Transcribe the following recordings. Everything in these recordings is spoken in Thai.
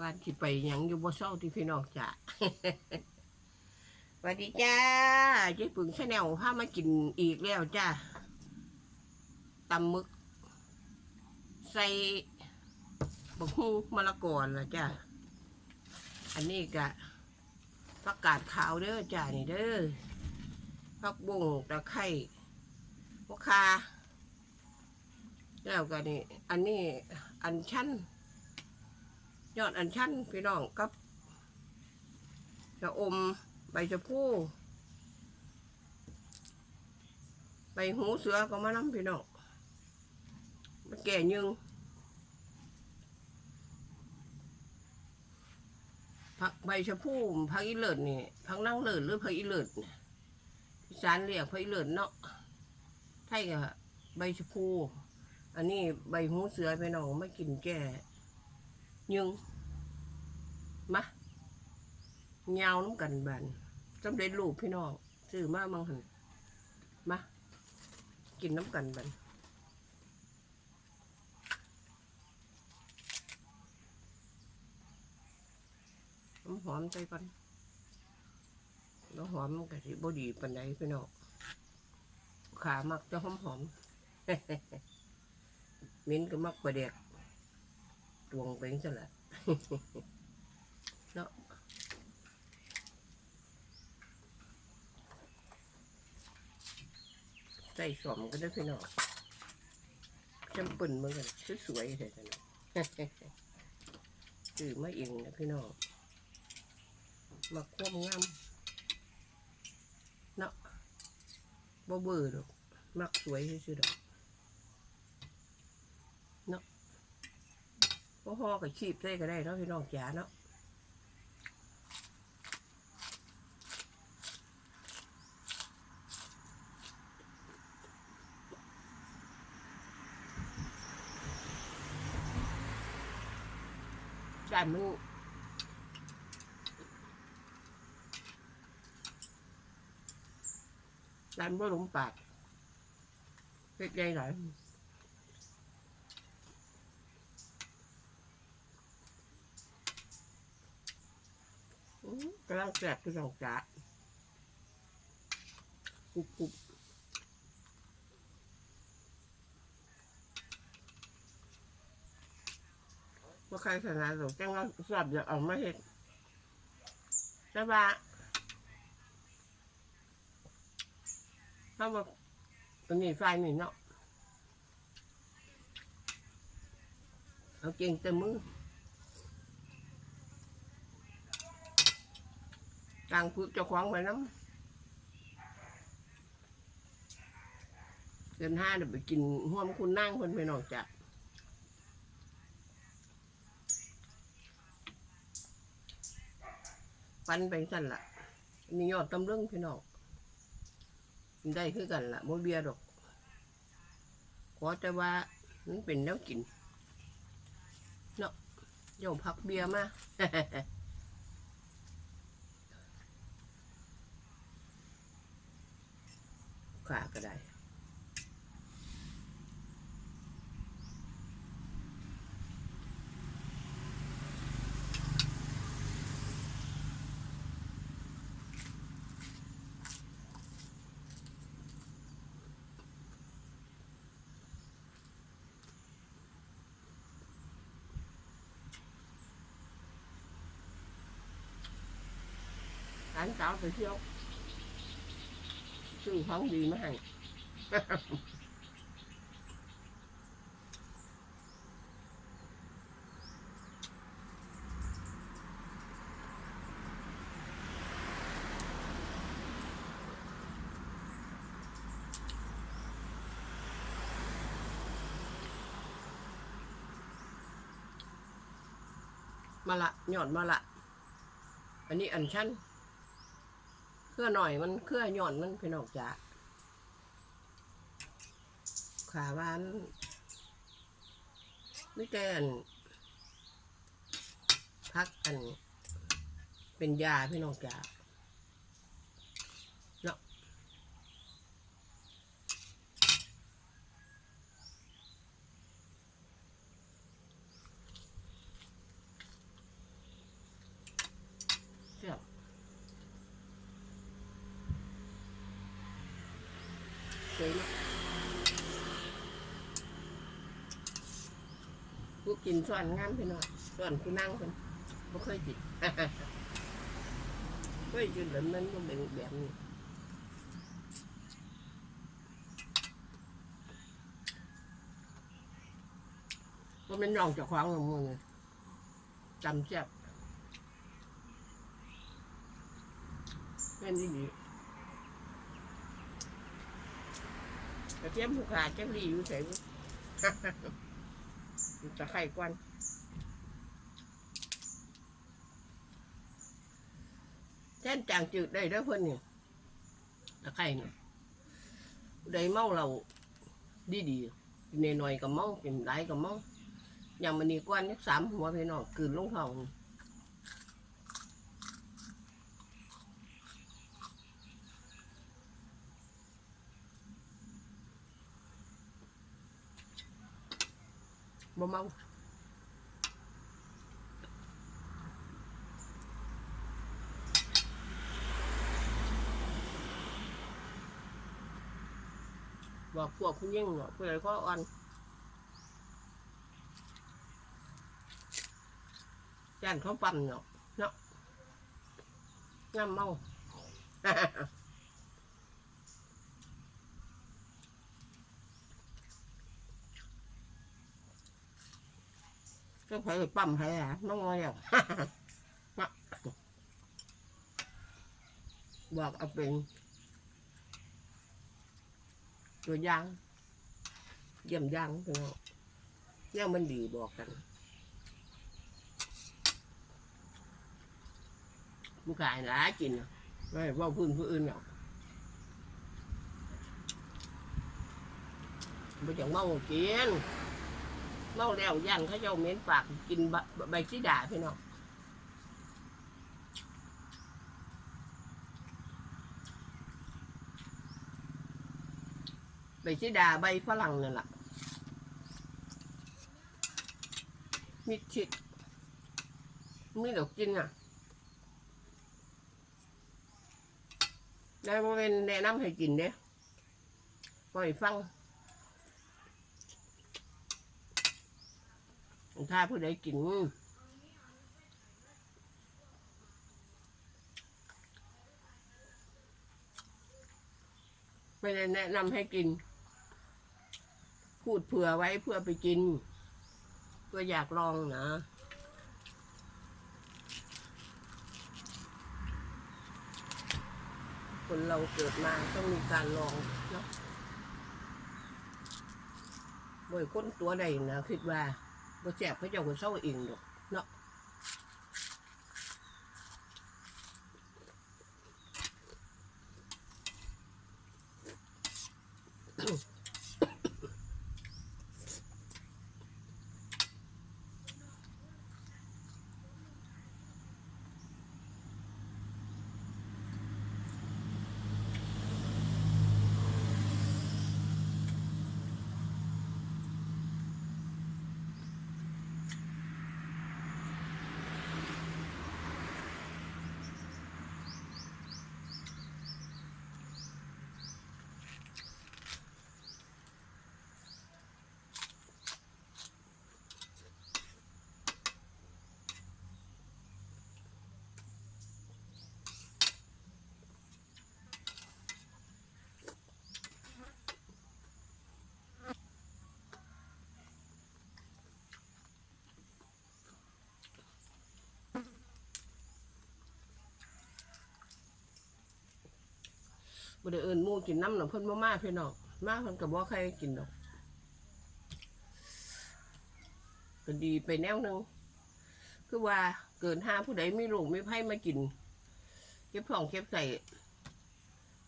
วันที่ไปหยังอยู่บ่เศร้าที่พี่น้องจ้ะ สวัสดีจ้าเจ๊ปึงชาแนลพามากินอีกแล้วจ้าตำมึก ใส่บะฮูมะละกอละจ้าอันนี้กะผักกาดขาวเด้อจ้านี่เด้อผักบุ้งตะไคร้มะคา แล้วก็นี่อันนี้อันชั้นยอดอันชั้นพี่น้องกับจะอมใบชะพูใบหูเสือก็มาน้ำพี่น้องมาแก่ยึงผักใบชะพูผักอีเลิศนี่ผักนั่งเลิศหรือผักอีเลิศนี่อีสานเรียกผักอีเลิศเนาะไทยกับใบชะพู อันนี้ใบหูเสือพี่น้องไม่กินแก่ยึงมาเงาน้ำกันบันจำเร็จรูปพี่น้องซื้อมามังหันมากินน้ำกันบันน้ำหอมใจก่อนน้ำหอมกะทิบดีปันไดพี่น้องขามักจะหอมหอม มิ้นก็มักประเด็กตวงเป็นซะละเนาะใส่สมก็ได้พี่น้องจำปุ่นเหมือนกันสวยๆเลยนะถือมาเองนะพี่น้องมาควบงามเนาะบ่เบื่อดอกมักสวยซื่อๆดอกเนาะ บ่ห่อกับชีพใส่ก็ได้เนาะพี่น้องจ๋าเนาะจานมันจานบ่หลงปากเป็ดใหญ่หน่อย กำลังแสบที่สองจ๋ากุบกุบว่าใครสนาสงจังว่าสอบอยากเอามาเห็ดแต่ว่าถ้าว่าตัวนี้ไฟนี่เนาะเอาเก่งแต่มือ กลางพึกเจะคว้าของไว้น้ำเดือนห้าเดี๋ยวไปกินห่วมคุณนั่งคนไปนอกจากฟันไปสั่นละมียอดตำลึงพี่น้องกินได้คือกันละโมเบียดอก ขอแต่ว่ามันเป็นแล้วกิน เนาะโยมพักเบียร์มา ขาก็ได้ร้านสาวไปเที่ยว ซื้อของดีมาให้มาละหย่อนมาละ อันนี้อันชั้น รื่อหน่อยมันเครื่อหย่อนมันพี่น้องจ๋าขาหวานไม่แต่นพักกัน เป็นยาพี่น้องจ๋าเนาะ ยเนาะกูกินส่วนงามไปหน่อยส่วนกูนั่งคนไม่เคยกินเคยกินแล้วมันก็เป็นแบบนี้ก็เป็นรองจากควางของมึงจำแจ็บแม่นดี กระเทียมผู้ขาจักรีอยู่ใส่บุตะไคร่กวนแท่นจางจืดได้ด้อเพื่อนนี่ตะไคร่เนี่ยได้เมาเราดีดีๆกินหน่อยกับเมากินหลายกับเมาอย่างมันนี่กวนยักสามหัวพี่น้องกืนลงท้อง บ่เมาบอกพวกคุณยิ่งเนาะ ก็อ่อนย่านเขาปั๊มเนาะเนาะย่ำเมาก็ phải ปั๊มให้อะน้องงอยอะเนาะบอกเอาเป็นตัวอยางเยี่ยมยางพี่น้องเนี่ยมันดีบอกกันผู้กายหลายกินน่ะไม่ว่าพื้นผู้อื่นหรอกไม่จังเมากิน เมาแล้วยันเขาเจ้าเม็นปากกินใบใบชีดาพี่น้องใบชีดาใบฝรั่งนั่นแหละมิดชิดมีดอกกินอะได้บ่เป็นแนะนำให้กินเด้ปล่อยฟัง ถ้าผู้ใดกินไม่ได้แนะนำให้กิน พูดเผื่อไว้เพื่อไปกินเพื่ออยากลองนะคนเราเกิดมาต้องมีการลองเนาะบ่อยคนตัวใดนะคิดว่า บ่แจบเขาเจ้าก็เศร้าเองดอก บ่ได้เอิ้นหมู่กินน้ำหนองเพิ่นบ่มาพี่น้องมาเพิ่นก็บ่ใครกินดอกก็ดีไปแนวหนึงคือว่าเกินห้าผู้ใดไมีลูกมีไผมากินเก็บท้องเก็บใส่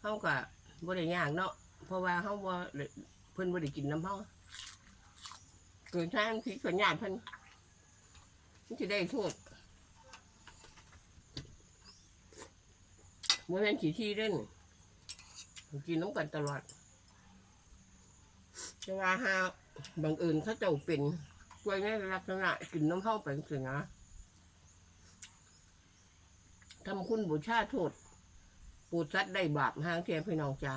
เฮาก็บ่ได้ยากเนาะเพราะว่าเฮาบ่ได้เพิ่นบ่ได้กินน้ำเฮาเกินทางที่สัญญาณเพิ่นมันสิได้โทษบ่แม่นขี้ที่เด้น กินน้ำกันตลอดแต่ว่าหาบางอื่นเขาเจ้าเป็นกล้วยในลักษณะกินน้ำเข้าไปสินะทำคุณบูชาโทษปูดซัดได้บาปห้างเทียพี่น้องจ้า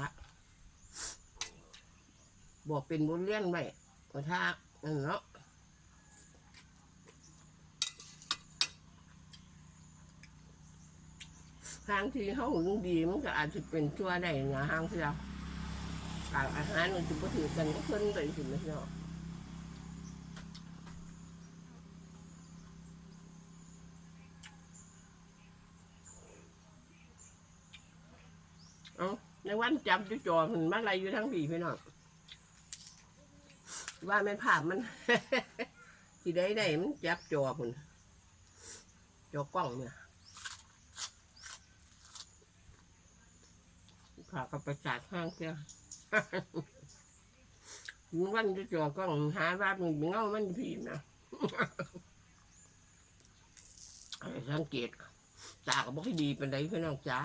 บอกเป็นบทเรียนไว้ว่าถ้านั่นเนาะ ทางที่เขาหึงดีมันก็อาจจะเป็นชั่วได้นะทางที่เรากอาหารมันจะบ่ถือกันก็เพิ่นไปสินะเนาะเอาในวันจับจุจอมันมาอะไรอยู่ทั้งปีพี่น้องว่าแม่นภาพมันที่ได้ได้มันจับจอพุ่นจอกล้องเนี่ย ขากับประสาทข้างเสียวันจะจอกล้องหาว่ามันเงามันพี่นะให้สังเกตตาก็บอกให้ดีเป็นไรพี่น้องจ้า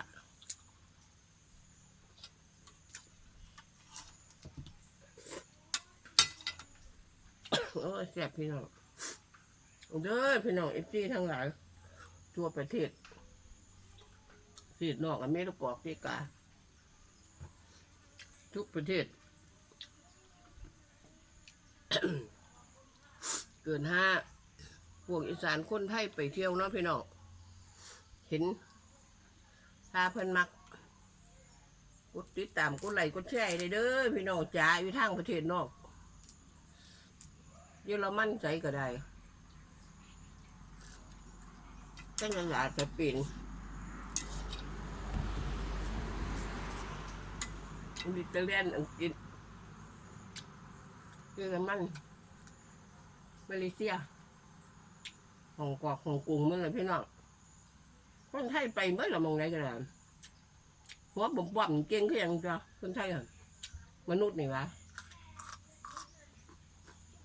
โอ้แซ่บพี่น้องเด้อพี่น้องเอฟซีทั้งหลายทั่วประเทศประเทศนอกอเมริกาอเมริกา ทุกประเทศ เกินห้าพวกอีสานคนไทยไปเที่ยวเนาะพี่น้องเห็นพาเพิ่นมักกดติดตามกดไลค์กดแชร์เลยเด้อพี่น้องจ๋าอยู่ทางประเทศนอกเยอรมันใจก็ได้ก็ยังอาจจะเปลี่ยน อิตาเลียนอังกฤษเยอรมันมาเลเซียฮ่องกงฮ่องกงเมื่อไรพี่น้องคนไทยไปเมื่อไรมองไหนกันล่ะหัวบ่มบ่มเก่งก็ยังจ้ะคนไทยอะมนุษย์นี่วะ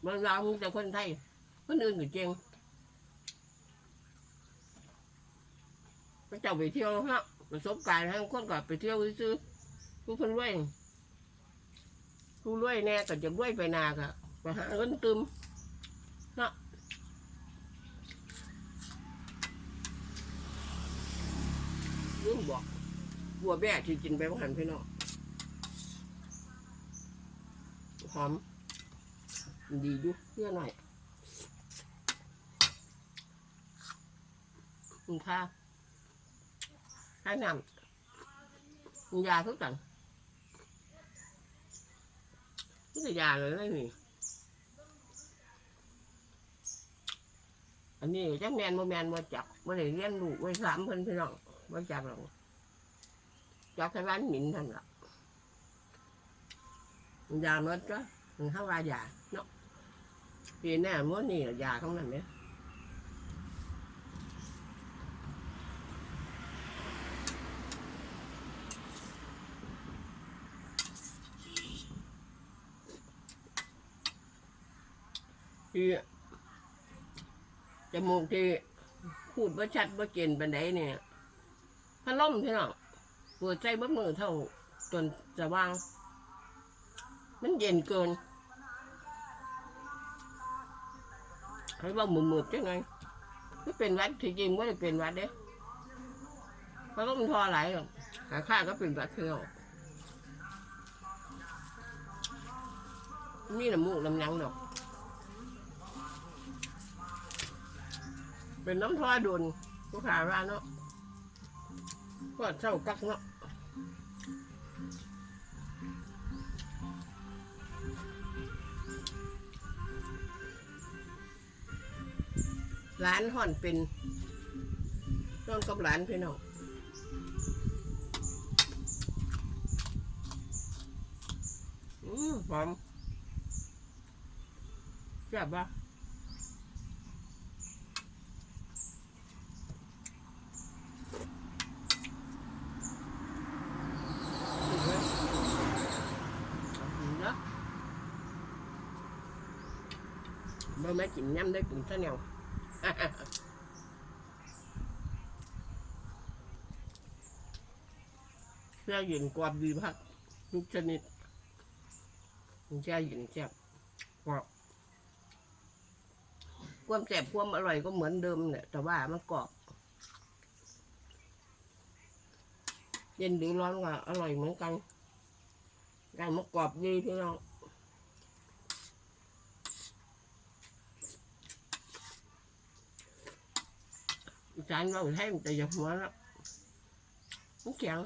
บางเรามีแต่คนไทยคนอื่นก็เจงพระเจ้าไปเที่ยวฮะประสบการณ์ทั้งคนก็ไปเที่ยวซื้อ ผู้คนรวยผู้รวยแน่ก็จะรวยไปนาก็ไปหาเงินตึมเนาะลืมบอกบัวแบ่ที่กินไปว่าหันพี่น้องหอม ดีดูเพื่อหน่อยคุณค่าให้นำยาทุกอย่าง นี่จะยาเลยนี่อันนี้จักแมนโมแมนมาจับมาได้เรียนรู้ไว้สามเพิ่นพี่น้องมาจับหรอกจับที่ร้านหมิ่นท่านละยาเมื่อก็มันเข้าว่ายาเนาะปีหน้ามื่อนี่ยาของนั่นเนี่ย ที่จมูกที่พูดว่าชัดว่าเจนปันไดเนี่ยพัดลมพี่น้องปิดใจบัดมือเท่าจนจะวาง มันเย็นเกินให้ว่ามือมือจังไงไม่เป็นวัดที่จริงไม่ได้เป็นวัดเด้พราะว่มทอไหลหรอกหาข้าก็เป็นวัดเที่ยวนี่น้ำมูกน้ำยังดอก เป็นน้ำทอดุนผู้ขาว่าเนาะก็เช่ากักเนาะร้านห่อนเป็นนอนกับร้านพี่น้องอืมหอมแซ่บปะสุดเลยเอากินเนาะบ่แม่กิ นยำได้กินซะแนวแช่เย็นกรอบดีพักทุกชนิดแช่เย็นแซ่บกรอบความแซ่บความอร่อยก็เหมือนเดิมเนี่ยแต่ว่ามันกรอบ เย็นหรือร้อนก็อร่อยเหมือนกันได้มันกรอบดีพี่น้อง จานเราแห้งแต่อย่าหัวแล้วมันแข็ง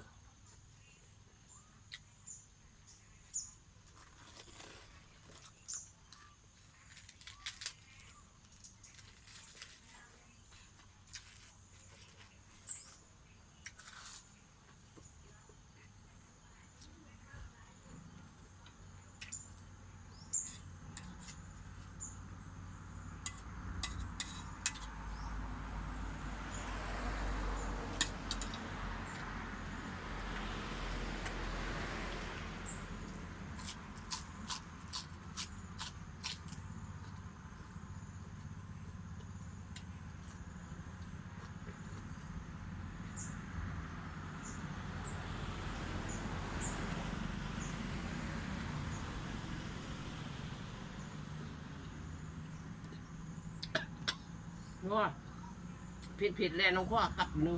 ว่าผิดผิดแล้วน้องพ่อกลับนึง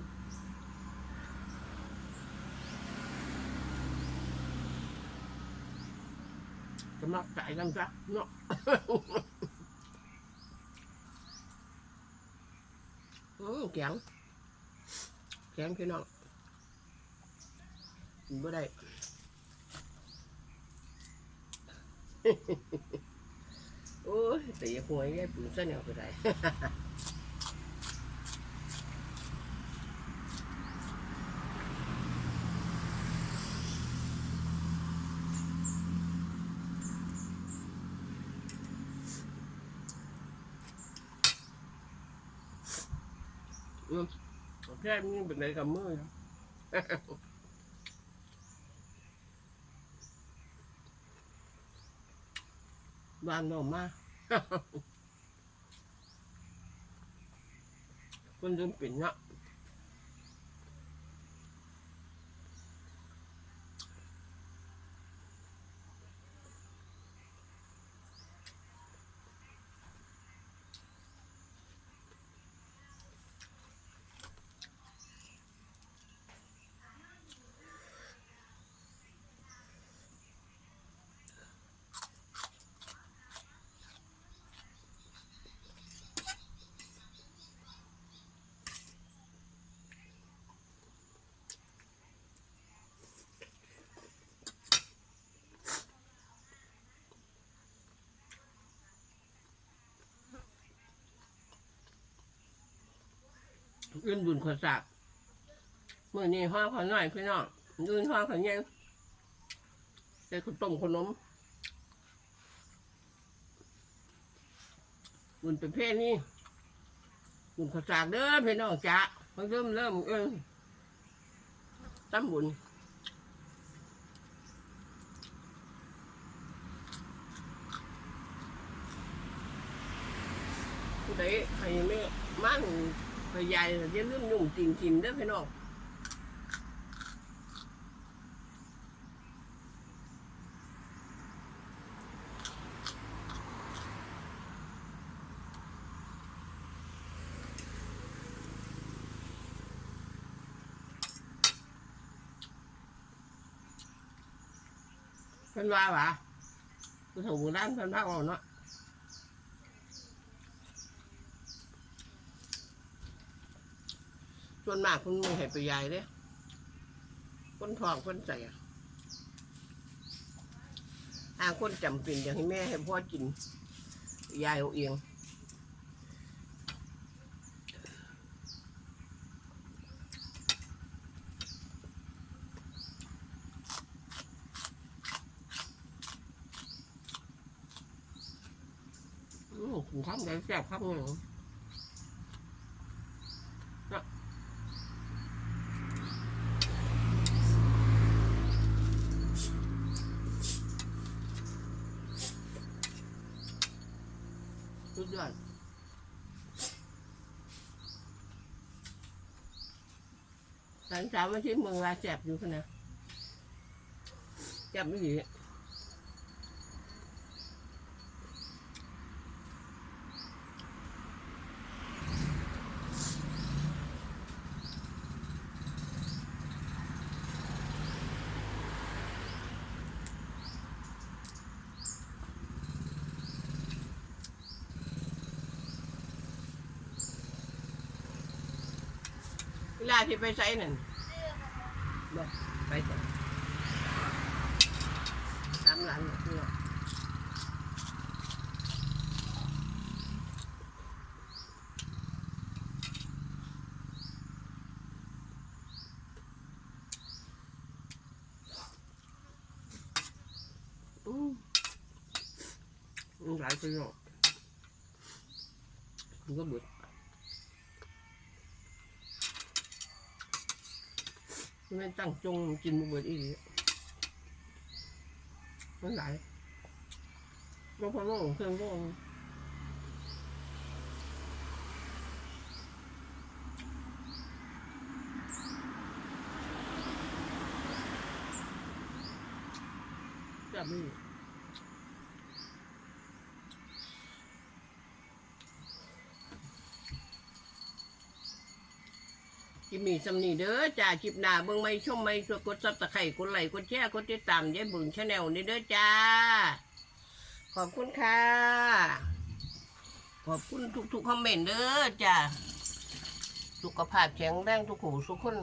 จะมาใส่กันจ้ะเนาะอืมแข็งแข็งพี่น้องกินบ่ได้โอ้ยแต่ย่าหวยยายปุ๋ยซะเนี่ยก็ได้ อืม แค่นี้เป็นไรกับมือบ้านเรามาคนจนเป็นเนาะ อื่นบุญขอสักเมื่อนี้ห้อขอหน่อยพี่น้องอื่นห้อขอเย็นใส่ข้าวต้มขนมบุญเป็นเพศนี้บุญขอสักเด้อพี่น้องจ้ามันเริ่มเริ่มเออตั้มบุญผู้ใดให้ไม่มั่น ไปใหญ่อย่าลืมยุ่งจริงจริงเด้อพี่น้องเพิ่นว่าหวะผู้ถูกร้านเพิ่นว่าเอาเนาะ ส่วนมากคุณมือให้ไปยายเด้คนทองคนใส่อะหาคนจำเป็นอย่างให้แม่ให้พ่อกิน ยายเอาเองอืมกินข้าวได้แซ่บข้าวหนึ่ง ยอดหลังจากมาที่เมืองลาแจบอยู่ขนาดแจบไม่ดี ที่ไปใส่นั่นบ่ไปใส่สามหลานเนี่ยพี่น้องอืมมันหลายพี่น้องมันก็เบิด ไม่ตั้งจงกินมือเบิดอีหลีมันหลายก็พอโล่งเครื่องโล่งจับมือ มีสำนีเด้อจ้าคลิปหน้าเบิ่งไม่ชมไม่ช่วยกดซับตะไคร่กดไลค์กดแชร์กดติดตามยายเบิ่งชาแนลนี่เด้อจ้า ขอบคุณค่ะ ขอบคุณทุกๆคอมเมนต์เด้อจ้าสุขภาพแข็งแรงทุกหูทุกคน